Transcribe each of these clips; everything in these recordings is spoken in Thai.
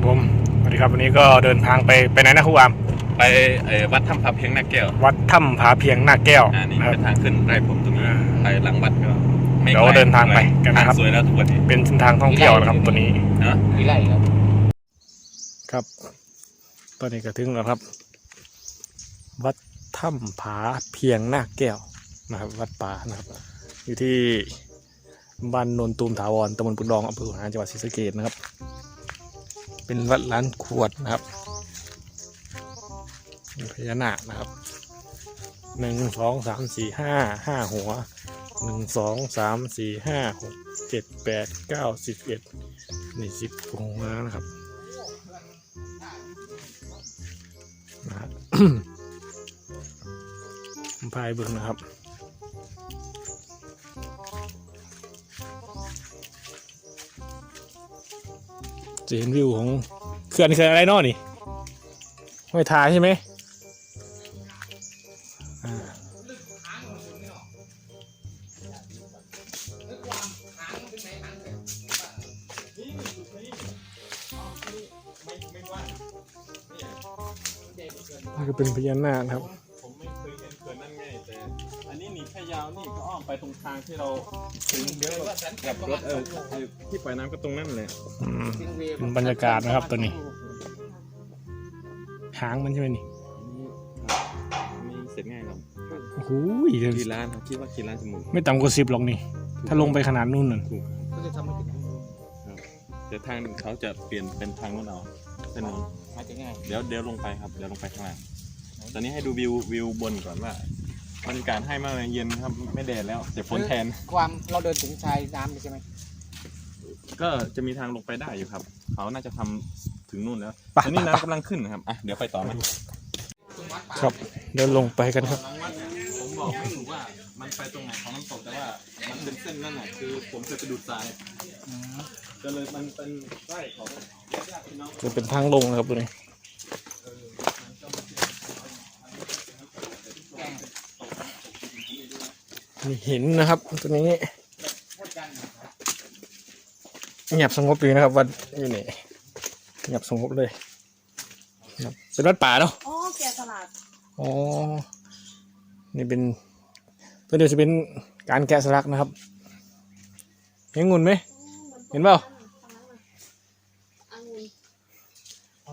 ครับผมสวัสดีครับวันนี้ก็เดินทางไปไปไหนนะครูอามไปเอ่อวัดถ้ำพระเพียงนาแก้ววัดถ้ำผาเพียงหน้าแก้วอ่านี่นะครับ เป็นทางขึ้นไร่ผมตรงนี้อ่า ไปหลังวัดก็ไม่เดี๋ยวไกลเดินทางไปกันนะครับ ทางสวยแล้วทุกวันนี้เป็นเส้นทางท่องเที่ยวนะครับตัวนี้นะวิไลครับ ครับ ตอนนี้ก็ถึงแล้วครับ วัดถ้ำผาเพียงหน้าแก้วนะครับ วัดป่านะครับ อยู่ที่บ้านโนนตูมถาวรตำบลปุนดองอำเภอหัวหาจังหวัดศรีสะเกษนะครับ เป็นวัดล้านขวดนะครับพญานาคนะครับหนึ่งสองสามสี่ห้าห้าหัวหนึ่งสองสามสี่ห้าหกเจ็ดแปดเก้าสิบเอ็ดนี่สิบหัวนะครับนะฮะผมพายเบึงนะครับ จะเห็นวิวของเขื่อนเขื่อนอะไรนอนี่ห้วยทาใช่ไหมอ่านี่ก็เป็นพญานาคครับ อันนี้นี่แค่ยาวนี่ก็อ้อมไปตรงทางที่เราถึงเดี๋ยวกับรถเออเออที่ปล่อยน้ำก็ตรงนั้นเลยอืมเป็นบรรยากาศนะครับตัวนี้ หางมันใช่ไหมนี่นี่เสร็จง่ายครับโอ้โหเดี๋ยวกี่ล้านครับคิดว่ากี่ล้านจมูกไม่ต่ำกว่าสิบหรอกนี่ ถ้าลงไปขนาดนู้นน่ะถูกครับก็จะทำให้ถึงเดี๋ยวทางเขาจะเปลี่ยนเป็นทางนู้นเอาเส้นนู้น มาจะง่าย เดี๋ยวเดี๋ยวลงไปครับ เดี๋ยวลงไปข้างล่างตอนนี้ให้ดูวิววิวบนก่อนว่า บรรยากาศให้มากเลยเย็นครับไม่แดดแล้วแต่ฝนแทน ความเราเดินถึงชายน้ำเลยใช่ไหมก็จะมีทางลงไปได้อยู่ครับ เขาน่าจะทำถึงนู่นแล้วไปตอนนี้น้ำกำลังขึ้นนะครับอะเดี๋ยวไปต่อไหมครับเดินลงไปกันครับหลังวัดผมบอกไม่ถูกว่ามันไปตรงไหนของน้ำตกแต่ว่ามันเป็นเส้นนั่นน่ะคือ ผมเคยไปดูดทรายก็เลยมันเป็นไร่ของญาติพี่น้องจะเป็นทางลงนะครับตัวนี้ มีหินนะครับตัวนี้เงียบสงบดีนะครับ วัดอยู่นี่เงียบสงบเลยครับเป็นวัดป่าเนาะอ๋อแกะสลัดอ๋อนี่เป็นตัวเดียวจะเป็นการแกะสลักนะครับเห็นงุนไหมเห็นเปล่าองุ่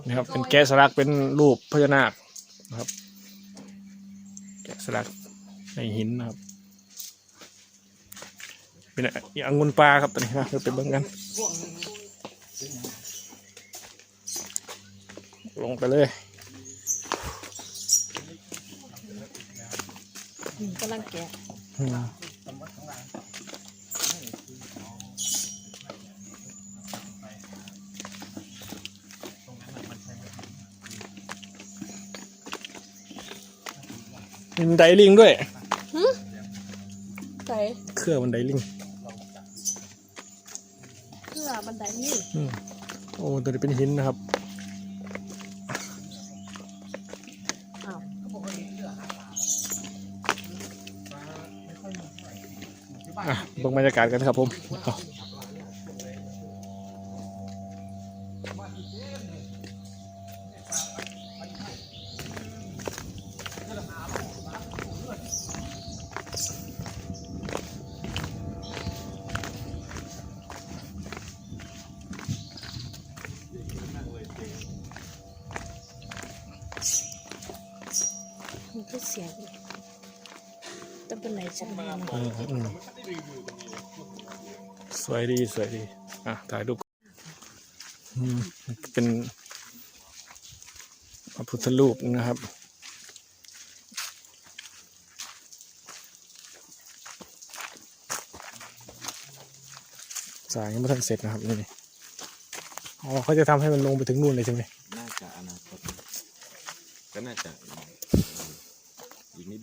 นนี่ครับเป็นแกะสลักเป็นรูปพญานาคนะครับ แกะสลักในหินนะครับ เป็นองุ่นปลาครับตัวนี้นะเดี๋ยวไปเบิ่งกัน ลงไปเลยอืมกำลังแกะอืมมีบันไดลิงด้วยใส่เครื่องบันไดลิง อบันไดนี่อืมโอ้ตัวนี้เป็นหินนะครับอะเบิ่งบรรยากาศกันครับผม เอเสียงต่บันไดฉันมาอืมอืมสวยดีสวยดี อะ ถ่ายรูปอืมเป็นพระพุทธรูปนะครับสายยังไม่ทันเสร็จนะครับนี่อ๋อเขาจะทำให้มันลงไปถึงนู่นเลยใช่ไหม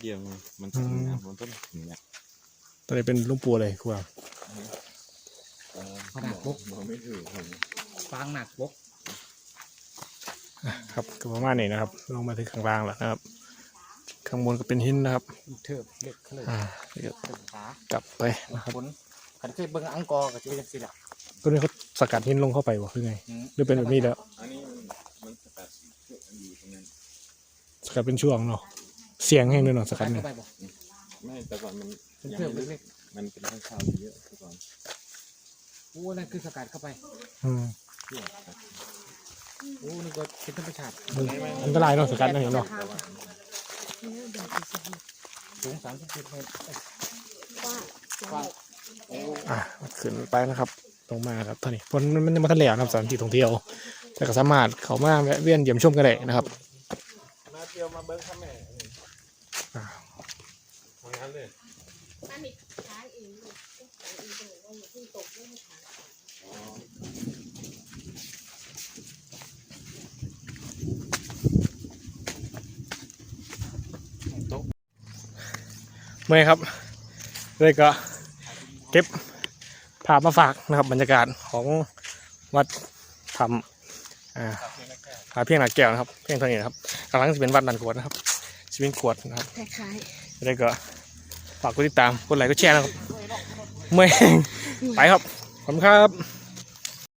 กี้มัมันถึงนะนต้นถึงเนี่ยตอนนี้เป็นลุงปูอะไรครูอะเขาบอกบกไม่ถือฟางหนักบกครับก็ประมาณนี้นะครับ ลงมาถึงข้างล่างแล้วนะครับ ข้างบนก็เป็นหินนะครับเทิบเล็กเลยกลับไปนะครับขันเคยเบิ้งอังกอร์กับเจ๊ยังสิล่ะก็เลยเขาสกัดหินลงเข้าไปวะคือไง หรือเป็นแบบนี้แล้วดอะสกัดเป็นช่วงเนาะ เสียงแห้งด้วยเนาะสกัดเข้าเนี่ยไปบอกไม่แต่ก่อนมันเป็นยังเพื่อนไม่เล็กมันเป็นข้างคาวเยอะแต่ก่อนๆโอ้นั่นคือสกัดเข้าไปอืมช่วงครับโอ้นี่ก็เป็นธรรมชาติอันตรายเนาะสกัดนั่นเห็นเนาะสูงสามสิบเมตรว่าอะขึ้นไปนะครับตรงมาครับเท่านี้เพราะมันมันยังมาทะเลนะครับสถานที่ท่องเที่ยวแต่ก็สามารถเขามาแวะเวียนเยี่ยมชมกันได้นะครับมาเที่ยวมาเบิ้งข้าแม่นี่อ่า ทำงานเลยมันมีช้างเองลูกช้างเองเลยว่าอย่าเพิ่งตกเรื่องช้างเมื่อยครับเลยก็เก็บภาพมาฝากนะครับบรรยากาศของวัดทำอ่าหาเพียงหนักแก้วนะครับ เพียงเท่านี้นะครับกำลังจะเป็นวัดนันกวดนะครับ จะเป็นขวดนะครับคล้ายแล้วก็ฝากกดติดตามกดไลค์กดแชร์นะครับเมื่อยไปครับขอบคุณครับ